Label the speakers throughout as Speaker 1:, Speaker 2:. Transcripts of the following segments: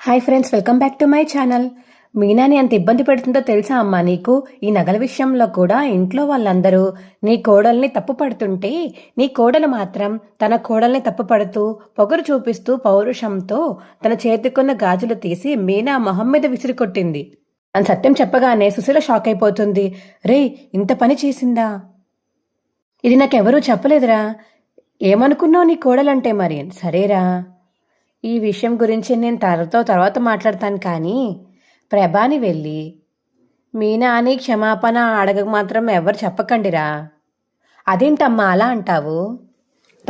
Speaker 1: Hi friends welcome back to my channel మీనాని ఎంత ఇబ్బంది పెడుతుందో తెలుసా అమ్మా నీకు? ఈ నగల విషయంలో కూడా ఇంట్లో వాళ్ళందరూ నీ కోడల్ని తప్పు పడుతుంటే నీ కోడలు మాత్రం తన కోడల్ని తప్పు పడుతూ పొగరు చూపిస్తూ పౌరుషంతో తన చేతికున్న గాజులు తీసి మీనా మొహం మీద విసిరికొట్టింది. అని సత్యం చెప్పగానే సుశీల షాక్ అయిపోతుంది. రే ఇంత పని చేసిందా? ఇది నాకెవరూ చెప్పలేదురా. ఏమనుకున్నావు నీ కోడలంటే మరి? సరేరా. ఈ విషయం గురించి నేను తనతో తర్వాత మాట్లాడతాను కానీ ప్రభాని వెళ్ళి మీనా అని క్షమాపణ అడగక మాత్రం ఎవరు చెప్పకండిరా. అదేంటమ్మా అలా అంటావు?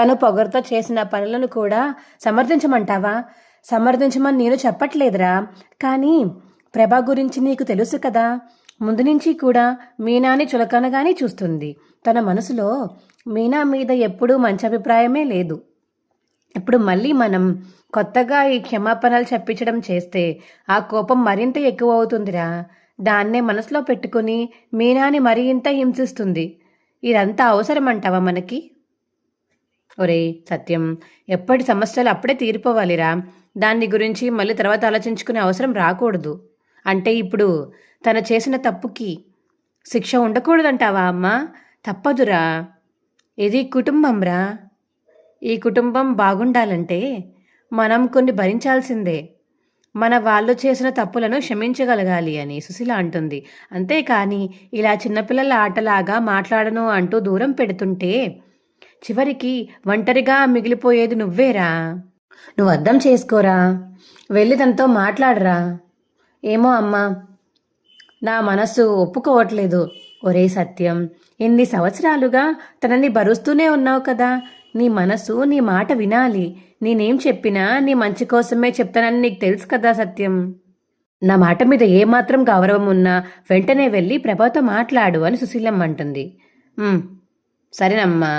Speaker 1: తను పొగరుతో చేసిన పనులను కూడా సమర్థించమంటావా? సమర్థించమని నేను చెప్పట్లేదురా. కానీ ప్రభా గురించి నీకు తెలుసు కదా. ముందు నుంచి కూడా మీనాని చులకనగానే చూస్తుంది. తన మనసులో మీనా మీద ఎప్పుడూ మంచి అభిప్రాయమే లేదు. ఇప్పుడు మళ్ళీ మనం కొత్తగా ఈ క్షమాపణలు చెప్పించడం చేస్తే ఆ కోపం మరింత ఎక్కువ అవుతుందిరా దాన్నే మనసులో పెట్టుకుని మీనాని మరింత హింసిస్తుంది. ఇదంతా అవసరమంటావా మనకి? ఒరే సత్యం ఎప్పటి సమస్యలు అప్పుడే తీరిపోవాలిరా. దాన్ని గురించి మళ్ళీ తర్వాత ఆలోచించుకునే అవసరం రాకూడదు. అంటే ఇప్పుడు తన చేసిన తప్పుకి శిక్ష ఉండకూడదంటావా అమ్మా? తప్పదురా. ఇది కుటుంబంరా. ఈ కుటుంబం బాగుండాలంటే మనం కొన్ని భరించాల్సిందే. మన వాళ్ళు చేసిన తప్పులను క్షమించగలగాలి అని సుశీల అంటుంది. అంతేకాని ఇలా చిన్నపిల్లల ఆటలాగా మాట్లాడను అంటూ దూరం పెడుతుంటే చివరికి ఒంటరిగా మిగిలిపోయేది నువ్వేరా? నువ్వు అర్థం చేసుకోరా? వెళ్ళి తనతో మాట్లాడరా? ఏమో అమ్మా నా మనసు ఒప్పుకోవట్లేదు. ఒరే సత్యం ఎన్ని సంవత్సరాలుగా తనని భరుస్తూనే ఉన్నావు కదా. నీ మనసు నీ మాట వినాలి. నేనేం చెప్పినా నీ మంచి కోసమే చెప్తానని నీకు తెలుసు కదా సత్యం. నా మాట మీద ఏమాత్రం గౌరవం ఉన్నా వెంటనే వెళ్ళి ప్రభాతో మాట్లాడు అని సుశీలమ్మ అంటుంది. సరేనమ్మా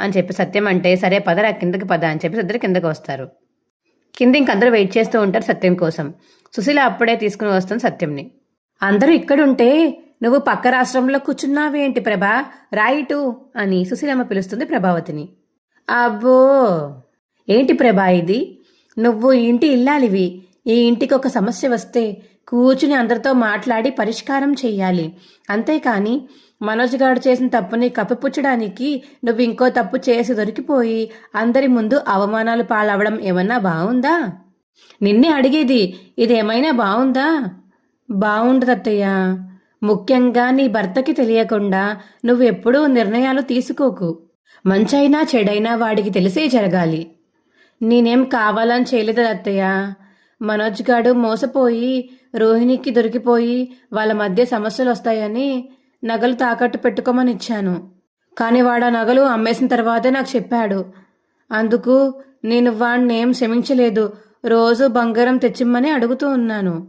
Speaker 1: అని చెప్పి సత్యం అంటే సరే పదరా కిందకి పద అని చెప్పి ఇద్దరు కిందకి వస్తారు. కింద ఇంకందరూ వెయిట్ చేస్తూ ఉంటారు సత్యం కోసం. సుశీల అప్పుడే తీసుకుని వస్తుంది సత్యంని. అందరూ ఇక్కడుంటే నువ్వు పక్క రాష్ట్రంలో కూర్చున్నావేంటి ప్రభా? రాయిటు అని సుశీలమ్మ పిలుస్తుంది ప్రభావతిని. అబ్బో! ఏంటి ప్రభా ఇది? నువ్వు ఈ ఇంటి ఇల్లాలివి. ఈ ఇంటికి ఒక సమస్య వస్తే కూర్చుని అందరితో మాట్లాడి పరిష్కారం చెయ్యాలి. అంతేకాని మనోజ్ గారు చేసిన తప్పుని కప్పిపుచ్చడానికి నువ్వు ఇంకో తప్పు చేసి దొరికిపోయి అందరి ముందు అవమానాలు పాలవడం ఏమన్నా బాగుందా నిన్నే అడిగేది ఇదేమైనా బాగుందా బాగుండదు అత్తయ్య ముఖ్యంగా నీ భర్తకి తెలియకుండా నువ్వు ఎప్పుడూ నిర్ణయాలు తీసుకోకు. మంచైనా చెడైనా వాడికి తెలిసే జరగాలి. నేనేం కావాలని చేయలేదు అత్తయ్య. మనోజ్ గాడు మోసపోయి రోహిణికి దొరికిపోయి వాళ్ళ మధ్య సమస్యలు వస్తాయని నగలు తాకట్టు పెట్టుకోమని ఇచ్చాను. కానీ వాడు ఆ నగలు అమ్మేసిన తర్వాతే నాకు చెప్పాడు. అందుకు నేను వాడిని ఏం క్షమించలేదు. రోజు బంగారం తెచ్చిమ్మని అడుగుతూ ఉన్నాను.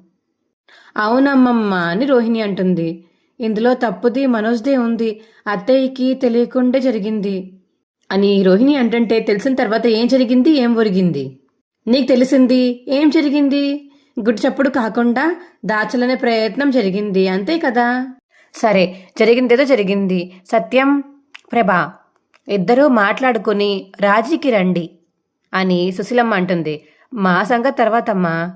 Speaker 1: అవునమ్మమ్మ అని రోహిణి అంటుంది. ఇందులో తప్పుది మనోజ్దే ఉంది. అత్తయ్యకి తెలియకుండే జరిగింది. అని రోహిణి అంటుంటే తెలిసిన తర్వాత ఏం జరిగింది ఏం ఒరిగింది? నీకు తెలిసింది ఏం జరిగింది? గుడి చప్పుడు కాకుండా దాచలనే ప్రయత్నం జరిగింది అంతే కదా? సరే జరిగిందేదో జరిగింది. సత్యం ప్రభా ఇద్దరూ మాట్లాడుకుని రాజీకి రండి అని సుశీలమ్మ అంటుంది. మా సంగతి తర్వాతమ్మా.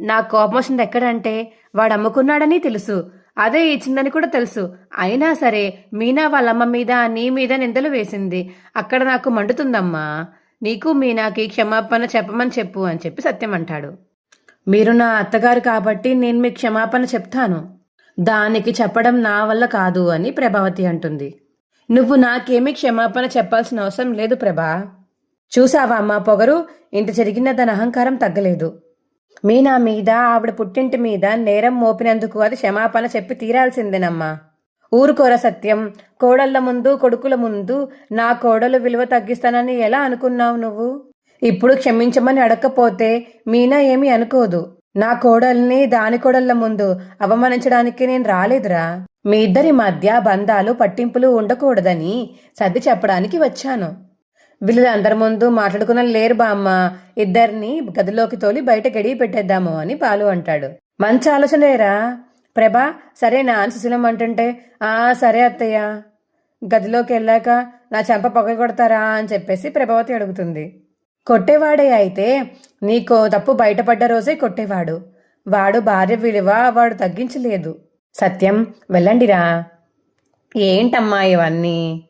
Speaker 1: నా కోపం వచ్చింది ఎక్కడంటే వాడు అమ్ముకున్నాడని తెలుసు. అదే ఇచ్చిందని కూడా తెలుసు. అయినా సరే మీనా వాళ్ళమ్మ మీద నీ మీద నిందలు వేసింది. అక్కడ నాకు మండుతుందమ్మా. నీకు మీనాకి క్షమాపణ చెప్పమని చెప్పు అని చెప్పి సత్యం అంటాడు. మీరు నా అత్తగారు కాబట్టి నేను మీకు క్షమాపణ చెప్తాను. దానికి చెప్పడం నా వల్ల కాదు అని ప్రభావతి అంటుంది. నువ్వు నాకేమీ క్షమాపణ చెప్పాల్సిన అవసరం లేదు ప్రభా. చూసావా అమ్మా పొగరు? ఇంత జరిగిన దాని అహంకారం తగ్గలేదు. మీనా మీద ఆవిడ పుట్టింటి మీద నేరం మోపినందుకు అది క్షమాపణ చెప్పి తీరాల్సిందేనమ్మా. ఊరుకోర సత్యం. కోడళ్ళ ముందు కొడుకుల ముందు నా కోడలు విలువ తగ్గిస్తానని ఎలా అనుకున్నావు నువ్వు? ఇప్పుడు క్షమించమని అడగకపోతే మీనా ఏమీ అనుకోదు. నా కోడల్ని దాని కోడళ్ళ ముందు అవమానించడానికి నేను రాలేదురా. మీ ఇద్దరి మధ్య బంధాలు పట్టింపులు ఉండకూడదని సర్ది చెప్పడానికి వచ్చాను. వీళ్ళు అందరి ముందు మాట్లాడుకున్న లేరు బామ్మ ఇద్దరిని గదిలోకి తోలి బయట గడియ పెట్టేద్దాము అని పాలు అంటాడు. మంచి ఆలోచనేరా ప్రభా సరేనా అని సుశీలం అంటుంటే ఆ సరే అత్తయ్య. గదిలోకి వెళ్ళాక నా చెంప పొగ కొడతారా అని చెప్పేసి ప్రభావతి అడుగుతుంది. కొట్టేవాడే అయితే నీకు తప్పు బయటపడ్డ రోజే కొట్టేవాడు. వాడు భార్య విలువ వాడు తగ్గించలేదు. సత్యం వెళ్ళండిరా. ఏంటమ్మా ఇవన్నీ?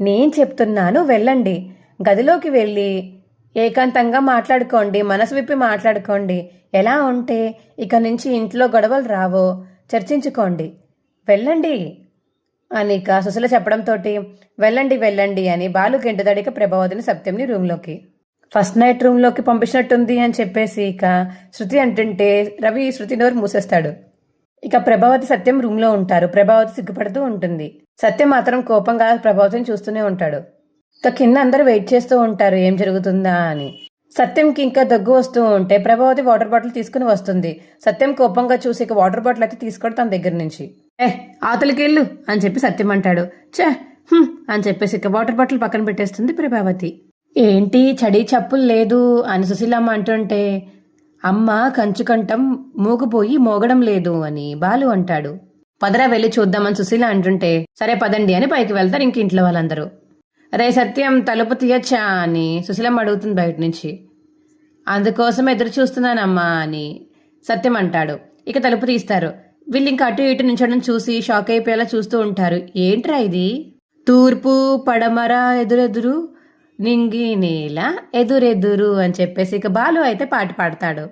Speaker 1: నేను చెప్తున్నాను వెళ్ళండి. గదిలోకి వెళ్ళి ఏకాంతంగా మాట్లాడుకోండి మనసు విప్పి మాట్లాడుకోండి. ఎలా ఉంటే ఇక నుంచి ఇంట్లో గొడవలు రావో. చర్చించుకోండి. వెళ్ళండి అని ఇక సుశల చెప్పడంతో వెళ్ళండి వెళ్ళండి అని బాలు గెంటుదడిక ప్రభావతిని సత్యంని రూమ్లోకి. ఫస్ట్ నైట్ రూమ్లోకి పంపించినట్టుంది అని చెప్పేసి ఇక శృతి అంటుంటే రవి శృతి నోరు మూసేస్తాడు? ఇక ప్రభావతి సత్యం రూమ్లో ఉంటారు. ప్రభావతి సిగ్గుపడుతూ ఉంటుంది. సత్యం మాత్రం కోపంగా ప్రభావతిని చూస్తూనే ఉంటాడు. ఇక కింద అందరూ వెయిట్ చేస్తూ ఉంటారు ఏం జరుగుతుందా అని. సత్యంకి ఇంకా దగ్గు వస్తూ ఉంటే ప్రభావతి వాటర్ బాటిల్ తీసుకుని వస్తుంది. సత్యం కోపంగా చూసి ఇక వాటర్ బాటిల్ అయితే తీసుకోడు తన దగ్గర నుంచి. ఏ ఆతలికి వెళ్ళు అని చెప్పి సత్యం అంటాడు. చే అని చెప్పేసి ఇక వాటర్ బాటిల్ పక్కన పెట్టేస్తుంది ప్రభావతి. ఏంటి చడి చప్పులు లేదు అని సుశీలమ్మ అంటుంటే అమ్మ కంచుకంఠం మూగుపోయి మోగడం లేదు అని బాలు అంటాడు. పదరా వెళ్ళి చూద్దామని సుశీల అంటుంటే సరే పదండి అని పైకి వెళ్తారు ఇంక ఇంట్లో వాళ్ళందరూ. రే సత్యం తలుపు తీయచ్చా అని సుశీలమ్మ అడుగుతుంది బయట నుంచి. అందుకోసం ఎదురు చూస్తున్నానమ్మా అని సత్యం అంటాడు. ఇక తలుపు తీస్తారు. వీళ్ళు ఇంకా అటు ఇటు నుంచడం చూసి షాక్ అయిపోయేలా చూస్తూ ఉంటారు. ఏంట్రా ఇది? తూర్పు పడమర ఎదురెదురు నింగి నేల ఎదురెదురు అని చెప్పేసి ఇక బాలు అయితే పాట పాడతాడు.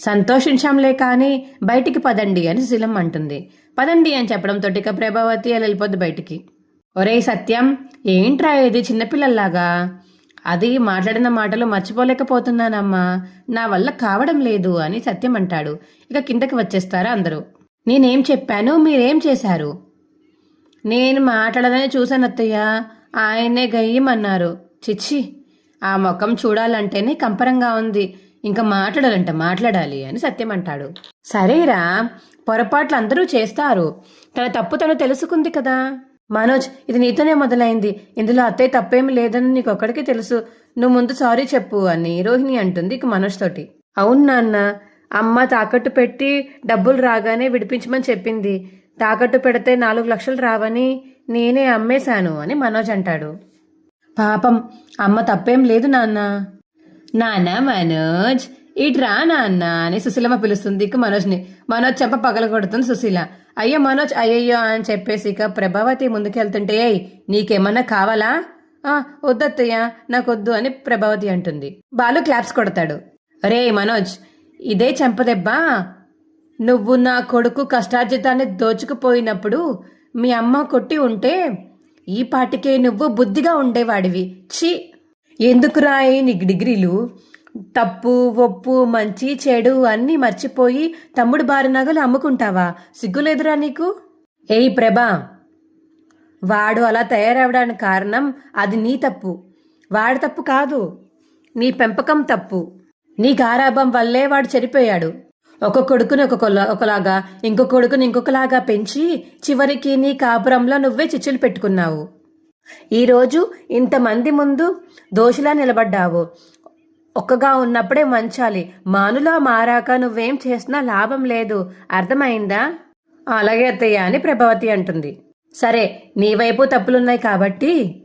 Speaker 1: సంతోషించాంలే కానీ బయటికి పదండి అని సుశీలం అంటుంది. పదండి అని చెప్పడంతో ఇక ప్రభావతి అలా వెళ్ళిపోద్ది బయటికి. ఒరేయ్ సత్యం ఏంట్రా ఇది చిన్నపిల్లల్లాగా అది మాట్లాడిన మాటలు మర్చిపోలేకపోతున్నానమ్మా. నా వల్ల కావడం లేదు అని సత్యం అంటాడు. ఇక కిందకి వచ్చేస్తారా అందరూ. నేనేం చెప్పాను? మీరేం చేశారు? నేను మాట్లాడదని చూశాను అత్తయ్య. ఆయనే గయ్యమన్నారు. చిచ్చి ఆ ముఖం చూడాలంటేనే కంపరంగా ఉంది. ఇంకా మాట్లాడాలంట మాట్లాడాలి అని సత్యం అంటాడు. సరేరా పొరపాట్లు అందరూ చేస్తారు. తన తప్పు తను తెలుసుకుంది కదా. మనోజ్ ఇది నీతోనే మొదలైంది. ఇందులో అత్తయ్య తప్పేమి లేదని నీకు ఒక్కడికి తెలుసు. నువ్వు ముందు సారీ చెప్పు అని రోహిణి అంటుంది ఇక మనోజ్ తోటి. అవును నాన్న అమ్మ తాకట్టు పెట్టి డబ్బులు రాగానే విడిపించమని చెప్పింది. తాకట్టు పెడితే నాలుగు లక్షలు రావని నేనే అమ్మేశాను అని మనోజ్ అంటాడు. పాపం అమ్మ తప్పేం లేదు నాన్న. నాన్న మనోజ్. ఇట్రా నాన్న అని సుశీలమ్మ పిలుస్తుంది. ఇక మనోజ్ని. మనోజ్ చెంప పగల కొడుతుంది సుశీల. అయ్యో మనోజ్ అయ్యయ్యో అని చెప్పేసి ఇక ప్రభావతి ముందుకెళ్తుంటే ఏయ్ నీకేమన్నా కావాలా? ఆ వద్దత్తయ్య నాకొద్దు అని ప్రభావతి అంటుంది. బాలు క్లాప్స్ కొడతాడు. రే మనోజ్ ఇదే చెంపదెబ్బ నువ్వు నా కొడుకు కష్టార్జితాన్ని దోచుకుపోయినప్పుడు మీ అమ్మ కొట్టి ఉంటే ఈ పాటికే నువ్వు బుద్ధిగా ఉండేవాడివి. ఛీ ఎందుకు రాయి నీకు డిగ్రీలు? తప్పు ఒప్పు మంచి చెడు అన్నీ మర్చిపోయి తమ్ముడు బారి నగలు అమ్ముకుంటావా? సిగ్గులేదురా నీకు? ఏయ్ ప్రభా వాడు అలా తయారవడానికి కారణం అది నీ తప్పు. వాడి తప్పు కాదు నీ పెంపకం తప్పు. నీ గారాభం వల్లే వాడు చనిపోయాడు ఒక కొడుకుని ఒక ఒకలాగా ఇంకో కొడుకుని ఇంకొకలాగా పెంచి చివరికి నీ కాపురంలో నువ్వే చిచ్చులు పెట్టుకున్నావు. ఈరోజు ఇంతమంది ముందు దోషిలా నిలబడ్డావు. ఒక్కగా ఉన్నప్పుడే మంచాలి మానులా మారాక నువ్వేం చేసినా లాభం లేదు. అర్థమైందా? అలాగే అత్తయ్య అని ప్రభావతి అంటుంది. సరే నీ వైపు తప్పులున్నాయి కాబట్టి.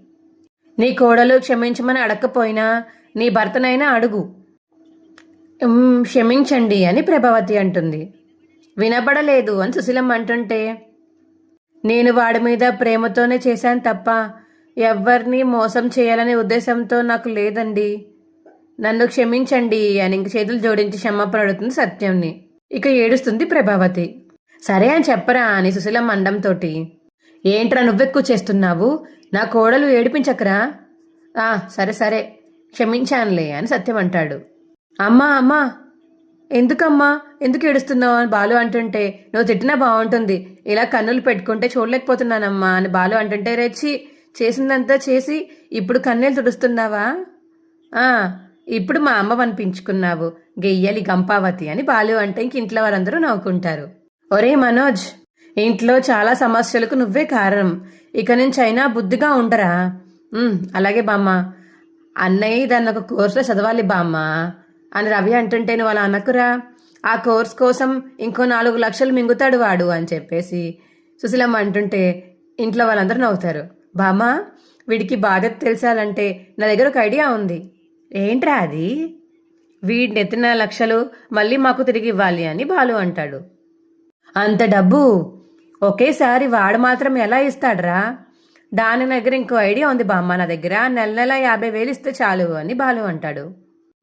Speaker 1: నీ కోడలు క్షమించమని అడగకపోయినా నీ భర్తనైనా అడుగు. క్షమించండి అని ప్రభావతి అంటుంది. వినబడలేదు అని సుశీలమ్మ అంటుంటే నేను వాడి మీద ప్రేమతోనే చేశాను తప్ప ఎవ్వరిని మోసం చేయాలనే ఉద్దేశంతో నాకు లేదండి. నన్ను క్షమించండి అని ఇంక చేతులు జోడించి క్షమాపణ అడుగుతుంది సత్యంని. ఇక ఏడుస్తుంది ప్రభావతి. సరే అని చెప్పరా అని సుశీల మండంతోటి. ఏంట్రా నువ్వెక్కువ చేస్తున్నావు? నా కోడలు ఏడిపించకరా? ఆ సరే సరే. క్షమించానులే అని సత్యం అంటాడు. అమ్మా అమ్మా! ఎందుకమ్మా? ఎందుకు ఏడుస్తున్నావు అని బాలు అంటుంటే నువ్వు తిట్టినా బాగుంటుంది ఇలా కన్నులు పెట్టుకుంటే చూడలేకపోతున్నానమ్మా అని బాలు అంటుంటే రెచ్చి చేసిందంతా చేసి ఇప్పుడు కన్నీళ్ళు తుడుస్తున్నావా? ఆ ఇప్పుడు మా అమ్మ అనిపించుకున్నావు గెయ్యలి గంపావతి అని బాలు అంటే ఇంక ఇంట్లో వారందరూ నవ్వుకుంటారు. ఒరే మనోజ్ ఇంట్లో చాలా సమస్యలకు నువ్వే కారణం. ఇక నుంచి అయినా బుద్ధిగా ఉండరా? అలాగే బామ్మ. అన్నయ్య దాన్ని ఒక కోర్సులో చదవాలి బామ్మ అని రవి అంటుంటే నువ్వు అలా అనకురా? ఆ కోర్స్ కోసం ఇంకో నాలుగు లక్షలు మింగుతాడు వాడు అని చెప్పేసి సుశీలమ్మ అంటుంటే ఇంట్లో వాళ్ళందరూ నవ్వుతారు. బామ్మ వీడికి బాధ్యత తెలిసాలంటే నా దగ్గర ఒక ఐడియా ఉంది. ఏంట్రా అది? వీడిని ఎత్తిన లక్షలు మళ్ళీ మాకు తిరిగి ఇవ్వాలి అని బాలు అంటాడు. అంత డబ్బు? ఒకేసారి వాడు మాత్రం ఎలా ఇస్తాడ్రా? దాని దగ్గర ఇంకో ఐడియా ఉంది బామ్మ నా దగ్గర నెల నెల యాభై వేలు ఇస్తే చాలు అని బాలు అంటాడు.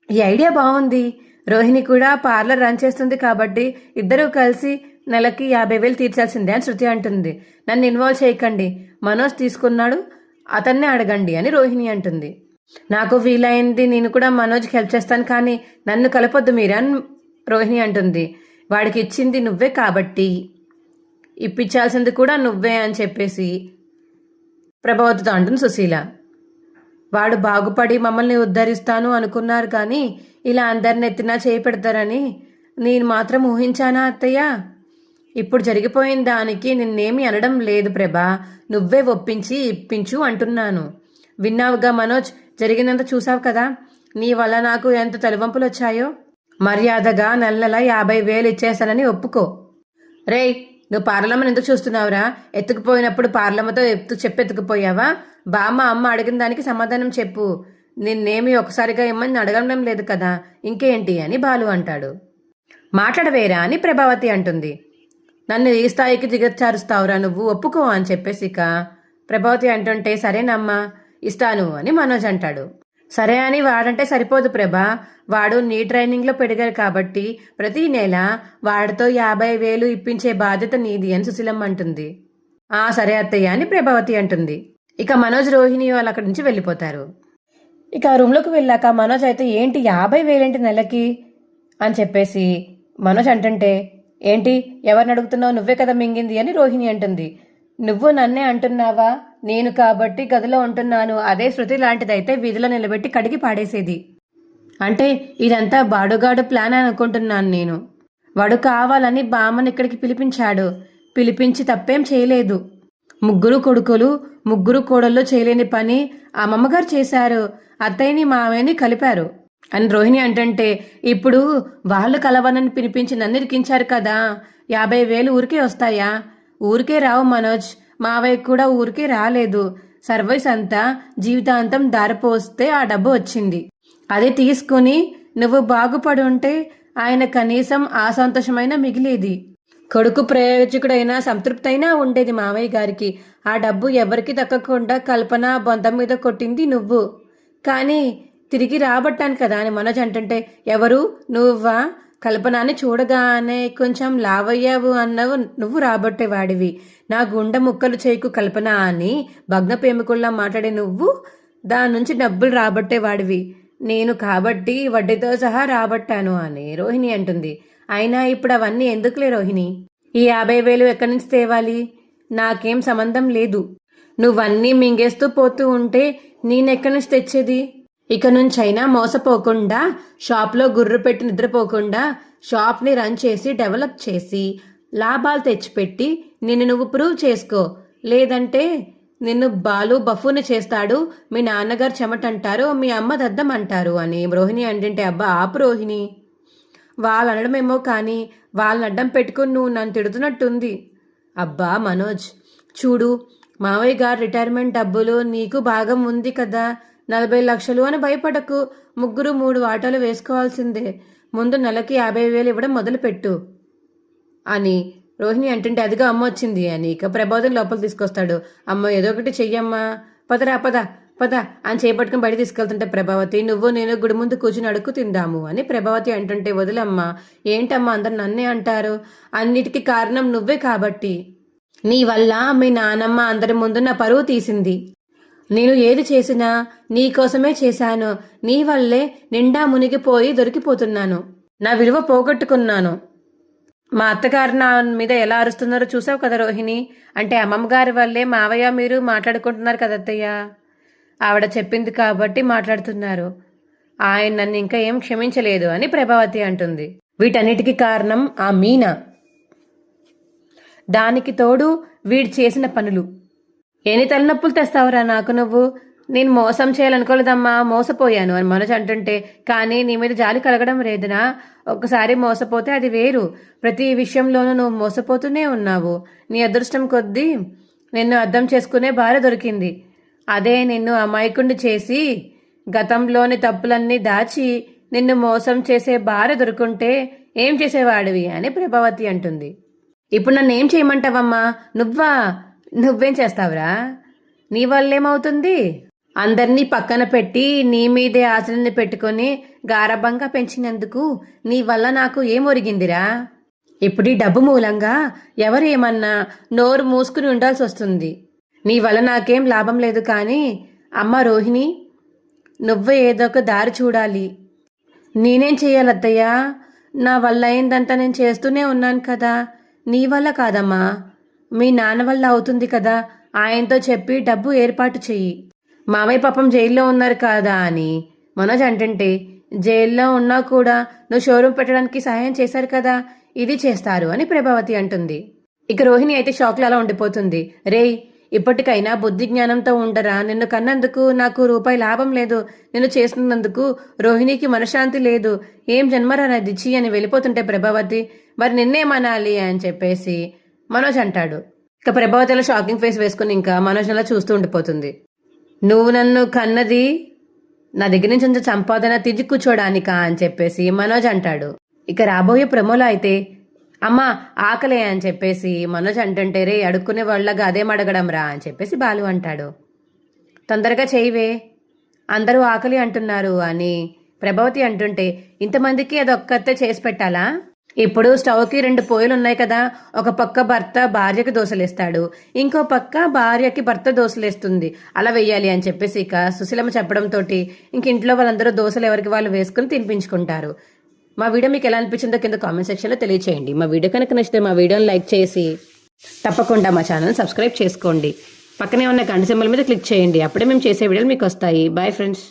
Speaker 1: ఈ ఐడియా బాగుంది. రోహిణి కూడా పార్లర్ రన్ చేస్తుంది కాబట్టి ఇద్దరూ కలిసి నెలకి యాభై వేలు తీర్చాల్సిందే అని శృతి అంటుంది. నన్ను ఇన్వాల్వ్ చేయకండి. మనోజ్ తీసుకున్నాడు. అతన్నే అడగండి అని రోహిణి అంటుంది. నాకు వీలైంది నేను కూడా మనోజ్కి హెల్ప్ చేస్తాను కానీ నన్ను కలపొద్దు మీరు అని రోహిణి అంటుంది. వాడికి ఇచ్చింది నువ్వే కాబట్టి. ఇప్పించాల్సింది కూడా నువ్వే అని చెప్పేసి ప్రభావతితో అంటుంది సుశీల. వాడు బాగుపడి మమ్మల్ని ఉద్ధరిస్తాను అనుకున్నారు కానీ ఇలా అందరిని ఎత్తినా చేయి పెడతారని నేను మాత్రం ఊహించానా అత్తయ్య? ఇప్పుడు జరిగిపోయిన దానికి నిన్నేమి అనడం లేదు ప్రభా. నువ్వే ఒప్పించి ఇప్పించు అంటున్నాను. విన్నావుగా మనోజ్? జరిగినంత చూసావు కదా? నీ వల్ల నాకు ఎంత తలవంపులు వచ్చాయో మర్యాదగా నెల నెల యాభై వేలు ఇచ్చేశానని ఒప్పుకో. రేయ్ నువ్వు పార్లమెంట్ ఎందుకు చూస్తున్నావురా? ఎత్తుకుపోయినప్పుడు పార్లమతో ఎత్తు చెప్పెత్తుకుపోయావా? బామ్మ అమ్మ అడిగిన దానికి సమాధానం చెప్పు. నిన్నేమి ఒకసారిగా ఇమ్మని అడగడం లేదు కదా. ఇంకేంటి అని బాలు అంటాడు. మాట్లాడవేరా అని ప్రభావతి అంటుంది. నన్ను ఈ స్థాయికి దిగచ్చారుస్తావురా నువ్వు ఒప్పుకో అని చెప్పేసి ఇక ప్రభావతి అంటుంటే సరేనమ్మా ఇస్తాను అని మనోజ్ అంటాడు. సరే అని వాడంటే సరిపోదు ప్రభా వాడు నీ ట్రైనింగ్లో పెడిగారు కాబట్టి ప్రతి నెల వాడితో యాభై వేలు ఇప్పించే బాధ్యత నీది అని సుశీలమ్మ అంటుంది. ఆ సరే అత్తయ్య అని ప్రభావతి అంటుంది. ఇక మనోజ్ రోహిణి వాళ్ళు అక్కడి నుంచి వెళ్ళిపోతారు. ఇక ఆ రూమ్లోకి వెళ్ళాక మనోజ్ అయితే ఏంటి యాభై వేలేంటి నెలకి? అని చెప్పేసి మనోజ్ అంటుంటే ఏంటి ఎవరిని అడుగుతున్నావు? నువ్వే కదా మింగింది అని రోహిణి అంటుంది. నువ్వు నన్నే అంటున్నావా? నేను కాబట్టి గదిలో ఉంటున్నాను. అదే శృతి లాంటిదైతే వీధిలో నిలబెట్టి కడిగి పాడేసేది. అంటే ఇదంతా బాడుగాడు ప్లాన్ అనుకుంటున్నాను నేను. వాడు కావాలని బామ్మని ఇక్కడికి పిలిపించాడు. పిలిపించి తప్పేం చేయలేదు. ముగ్గురు కొడుకులు ముగ్గురు కోడళ్ళు చేయలేని పని అమ్మమ్మగారు చేశారు. అత్తయ్యని మామయ్యని కలిపారు. అని రోహిణి అంటుంటే ఇప్పుడు వాళ్ళు కలవనని పిలిపించి నన్ను ఇరికించారు కదా యాభై వేలు ఊరికే వస్తాయా? ఊరికే రావు మనోజ్ మావయ్య కూడా ఊరికే రాలేదు. సర్వీస్ అంతా జీవితాంతం దారిపోస్తే ఆ డబ్బు వచ్చింది. అది తీసుకుని నువ్వు బాగుపడి ఉంటే ఆయన కనీసం ఆ మిగిలేది. కొడుకు ప్రయోజకుడైనా సంతృప్తైనా ఉండేది మావయ్య గారికి. ఆ డబ్బు ఎవరికి దక్కకుండా కల్పన బొంతం మీద కొట్టింది నువ్వు. కానీ తిరిగి రాబట్టాను కదా అని మనోజ్ అంటుంటే ఎవరు? నువ్వా? కల్పనాన్ని చూడగానే కొంచెం లావయ్యావు అన్నవు నువ్వు రాబట్టేవాడివి. నా గుండె ముక్కలు చేయకు కల్పన అని భగ్న ప్రేమికుల్లా మాట్లాడే నువ్వు దాని నుంచి డబ్బులు రాబట్టేవాడివి. నేను కాబట్టి వడ్డీతో సహా రాబట్టాను అని రోహిణి అంటుంది. అయినా ఇప్పుడు అవన్నీ ఎందుకులే రోహిణి? ఈ యాభై వేలు ఎక్కడి నుంచి తేవాలి? నాకేం సంబంధం లేదు. నువ్వన్నీ మింగేస్తూ పోతూ ఉంటే నేనెక్కడి నుంచి తెచ్చేది? ఇక నుంచైనా మోసపోకుండా షాప్లో గుర్రు పెట్టి నిద్రపోకుండా షాప్ని రన్ చేసి డెవలప్ చేసి లాభాలు తెచ్చిపెట్టి నిన్ను నువ్వు ప్రూవ్ చేసుకో. లేదంటే నిన్ను బాలు బఫూని చేస్తాడు మీ నాన్నగారు చెమటంటారు మీ అమ్మ దద్దం అంటారు అని రోహిణి అంటే అబ్బా ఆపు రోహిణి. వాళ్ళు అనడమేమో కానీ వాళ్ళని అడ్డం పెట్టుకుని నువ్వు నన్ను తిడుతున్నట్టుంది. అబ్బా మనోజ్ చూడు మావయ్య గారు రిటైర్మెంట్ డబ్బులు నీకు భాగం ఉంది కదా. నలభై లక్షలు అని భయపడకు. ముగ్గురు మూడు ఆటోలు వేసుకోవాల్సిందే. ముందు నెలకి యాభై వేలు ఇవ్వడం మొదలుపెట్టు. అని రోహిణి అంటుంటే అదిగా అమ్మ వచ్చింది అని. ఇక ప్రభాతం లోపల తీసుకొస్తాడు. అమ్మ ఏదో ఒకటి చెయ్యమ్మా. పదరా పద పద అని చేపట్టుకుని బయట తీసుకెళ్తుంటే ప్రభావతి నువ్వు నేను గుడి ముందు కూర్చుని అడుక్కు తిందాము అని ప్రభావతి అంటుంటే వదిలమ్మా. ఏంటమ్మా అందరు నన్నే అంటారు? అన్నిటికీ కారణం నువ్వే కాబట్టి. నీ వల్ల మీ నానమ్మ అందరి ముందు నా పరువు తీసింది. నేను ఏది చేసినా నీ కోసమే చేశాను. నీ వల్లే నిండా మునిగిపోయి దొరికిపోతున్నాను. నా విలువ పోగొట్టుకున్నాను. మా అత్తగారు నా మీద ఎలా అరుస్తున్నారో చూసావు కదా రోహిణి? అంటే అమ్మమ్మగారి వల్లే మావయ్య మీరు మాట్లాడుకుంటున్నారు కదా అత్తయ్య? ఆవిడ చెప్పింది కాబట్టి మాట్లాడుతున్నారు. ఆయన నన్ను ఇంకా ఏం క్షమించలేదు అని ప్రభావతి అంటుంది. వీటన్నిటికీ కారణం ఆ మీనా. దానికి తోడు వీడు చేసిన పనులు. ఎన్ని తలనొప్పులు తెస్తావురా నాకు నువ్వు? నేను మోసం చేయాలనుకోలేదమ్మా మోసపోయాను అని మనసు అంటుంటే కానీ నీ మీద జాలి కలగడం లేదనా ఒకసారి మోసపోతే అది వేరు. ప్రతి విషయంలోనూ నువ్వు మోసపోతూనే ఉన్నావు. నీ అదృష్టం కొద్దీ నిన్ను అర్థం చేసుకునే భార్య దొరికింది. అదే నిన్ను అమాయకుండి చేసి గతంలోని తప్పులన్నీ దాచి నిన్ను మోసం చేసే భార్య దొరుకుంటే ఏం చేసేవాడివి అని ప్రభావతి అంటుంది. ఇప్పుడు నన్ను ఏం చేయమంటావమ్మా? నువ్వా? నువ్వేం చేస్తావురా? నీ వల్లేమవుతుంది? అందరినీ పక్కన పెట్టి నీ మీదే ఆశలని పెట్టుకొని గారభంగా పెంచినందుకు నీ వల్ల నాకు ఏం ఒరిగిందిరా ఇప్పుడు ఈ డబ్బు మూలంగా ఎవరు ఏమన్నా నోరు మూసుకుని ఉండాల్సి వస్తుంది నీ వల్ల నాకేం లాభం లేదు కానీ అమ్మ రోహిణి నువ్వే ఏదో ఒక దారి చూడాలి. నేనేం చేయాలి అత్తయ్య నా వల్ల అయిందంతా నేను చేస్తూనే ఉన్నాను కదా. నీ వల్ల కాదమ్మా. మీ నాన్న వల్ల అవుతుంది కదా. ఆయనతో చెప్పి డబ్బు ఏర్పాటు చెయ్యి. మామయ్య పాపం జైల్లో ఉన్నారు కాదా అని. మనోజ్ అంటుంటే జైల్లో ఉన్నా కూడా నువ్వు షోరూమ్ పెట్టడానికి సహాయం చేశారు కదా. ఇది చేస్తారు అని ప్రభావతి అంటుంది. ఇక రోహిణి అయితే షాక్లో అలా ఉండిపోతుంది. రేయ్ ఇప్పటికైనా బుద్ధి జ్ఞానంతో ఉండరా? నిన్ను కన్నందుకు నాకు రూపాయి లాభం లేదు. నిన్ను చేస్తున్నందుకు రోహిణికి మనశ్శాంతి లేదు. ఏం జన్మరా దిచ్చి అని వెళ్ళిపోతుంటే ప్రభావతి మరి నిన్నేమనాలి? అని చెప్పేసి మనోజ్ అంటాడు. ఇక ప్రభావతిలో షాకింగ్ ఫేస్ వేసుకుని ఇంకా మనోజ్ అలా చూస్తూ ఉండిపోతుంది. నువ్వు నన్ను కన్నది నా దగ్గర నుంచి కొంచెం సంపాదన తిరిగి కూర్చోడానికా అని చెప్పేసి మనోజ్ అంటాడు. ఇక రాబోయే ప్రమోలో అయితే అమ్మా ఆకలే అని చెప్పేసి మనోజ్ అంటుంటే రే అడుక్కునే వాళ్ళగా అదేం అడగడం రా అని చెప్పేసి బాలు అంటాడు. తొందరగా చేయవే. అందరూ ఆకలి అంటున్నారు అని ప్రభావతి అంటుంటే ఇంతమందికి అది ఒక్కతే చేసి పెట్టాలా? ఇప్పుడు స్టవ్కి రెండు పొయ్యిలు ఉన్నాయి కదా. ఒక పక్క భర్త భార్యకి దోశలేస్తాడు ఇంకో పక్క భార్యకి భర్త దోశలేస్తుంది అలా వెయ్యాలి అని చెప్పేసి ఇక సుశీలమ్మ చెప్పడంతో ఇంక ఇంట్లో వాళ్ళందరూ దోశలు ఎవరికి వాళ్ళు వేసుకుని తినిపించుకుంటారు. మా వీడియో మీకు ఎలా అనిపించిందో కింద కామెంట్ సెక్షన్లో తెలియచేయండి. మా వీడియో కనుక నచ్చితే మా వీడియోని లైక్ చేసి తప్పకుండా మా ఛానల్ సబ్స్క్రైబ్ చేసుకోండి. పక్కనే ఉన్న గంట సింబల్ మీద క్లిక్ చేయండి. అప్పుడే మేము చేసే వీడియోలు మీకు వస్తాయి. Bye friends.